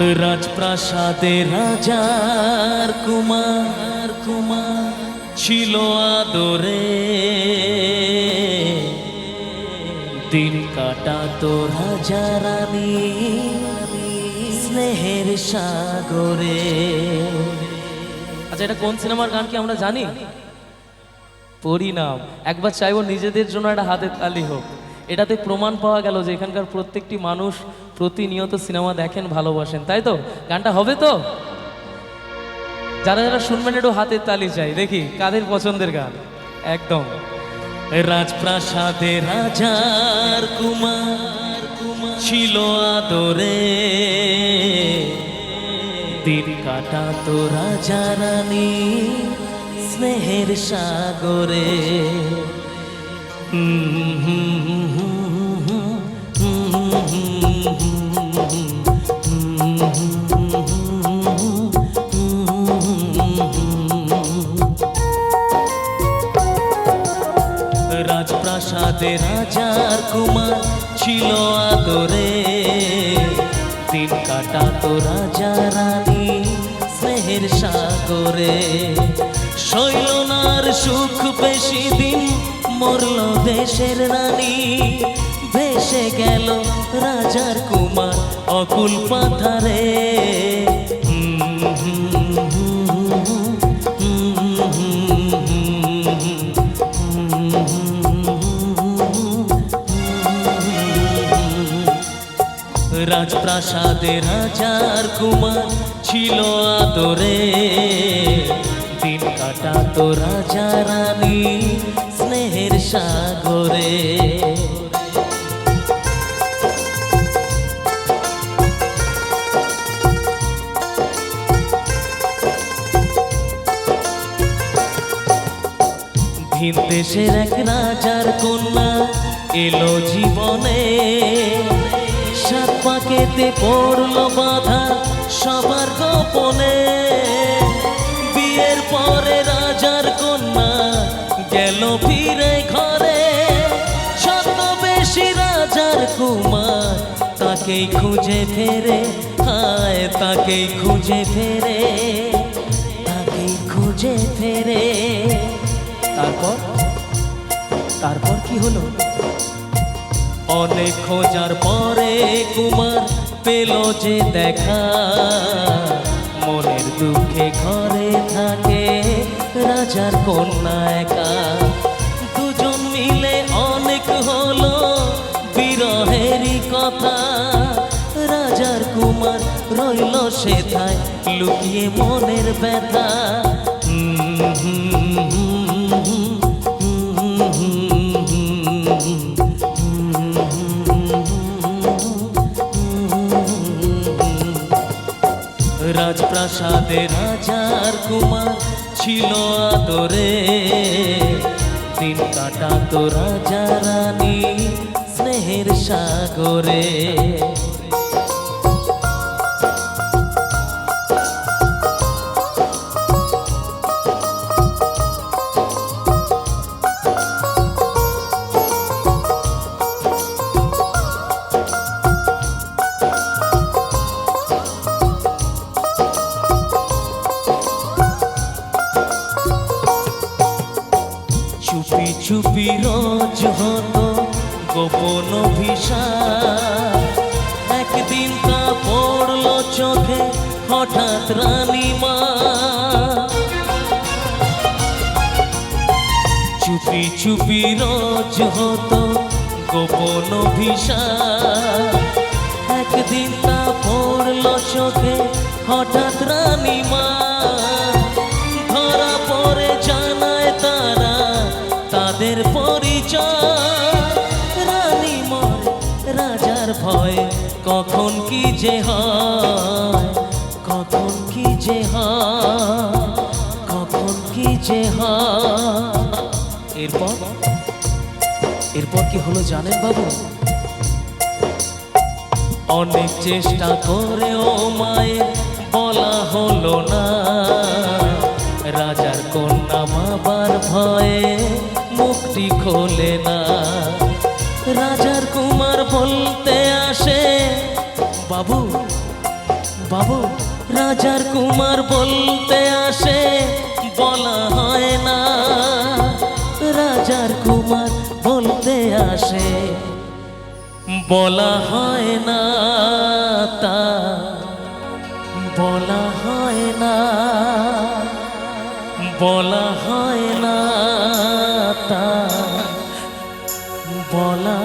রাজপ্রাসাদে রাজার কুমার কুমার ছিল আদরে। দিন কাটাতো রাজা রানী স্নেহের সাগরে। আচ্ছা এটা কোন সিনেমার গান কি আমরা জানি? পরিণাম। একবার চাইব নিজেদের জন্য একটা হাতের তালি হোক। এটাতে প্রমাণ পাওয়া গেল যে এখানকার প্রত্যেকটি মানুষ প্রতিনিয়ত সিনেমা দেখেন, ভালোবাসেন, তাই তো? গানটা হবে তো? যারা যারা শুনবেন একটু হাতের তালি চাই, দেখি কাদের পছন্দের গান? একদম। রাজপ্রাসাদে রাজার কুমার কুমার ছিল আদরে। দিন কাটাতো রাজা রানী স্নেহের সাগরে। রাজপ্রাসাদে রাজার কুমার ছিল আদরে। দিন কাটাতো রাজা রানী স্নেহের সাগরে। শৈলনার সুখ বেশি দিন মরল দেশের রানী। ভেসে গেল রাজার কুমার অকুল পাথারে। রাজপ্রাসাদে রাজার কুমার ছিল আদরে। দিন কাটাতো রাজা রানী স্নেহের সাগরে। ভিন দেশের এক রাজার কন্যা এলো জীবনে। পাকেতে পড়ল বাধা সবার গোপনে। বিয়ের পরে রাজার কন্যা গেল ফিরে ঘরে। শত বেশি রাজার কুমার, তাকেই খুঁজে ফেরে। হায়, তাকেই খুঁজে ফেরে। তাকেই খুঁজে ফেরে। তারপর? তারপর কি হলো? অনেক খোঁজার পরে কুমার পেল যে দেখা। মনের দুঃখে ঘরে থাকে রাজার কন্যা একা। দুজন মিলে অনেক হলো বিরহেরই কথা। রাজার কুমার রইল সেথায়, লুকিয়ে মনের ব্যথা। রাজপ্রাসাদে রাজার কুমার ছিল আদরে। দিন কাটাতো রাজা রানী স্নেহের সাগরে। চুপি রোজ হতো গোপন একদিন তা পড়ল চোখে হঠাৎ রানীমা চুপি চুপি রোজ হতো গোপন একদিন তা পড়ল চোখে হঠাৎ রানীমা কখন কি যে কখন কি যে কখন কি যে এরপর এরপর কি হলো জানেন বাবু? অনেক চেষ্টা করেও মায়ের বলা হলো না। রাজার কন্যা মাবার ভয়ে মুক্তি খোলে না। রাজার কুমার বলতে আসে বাবু বাবু, রাজার কুমার বলতে আসে, বলা হয় না। রাজার কুমার বলতে আসে, বলা হয় না তা, বলা হয় না, বলা হয় না তা, বলা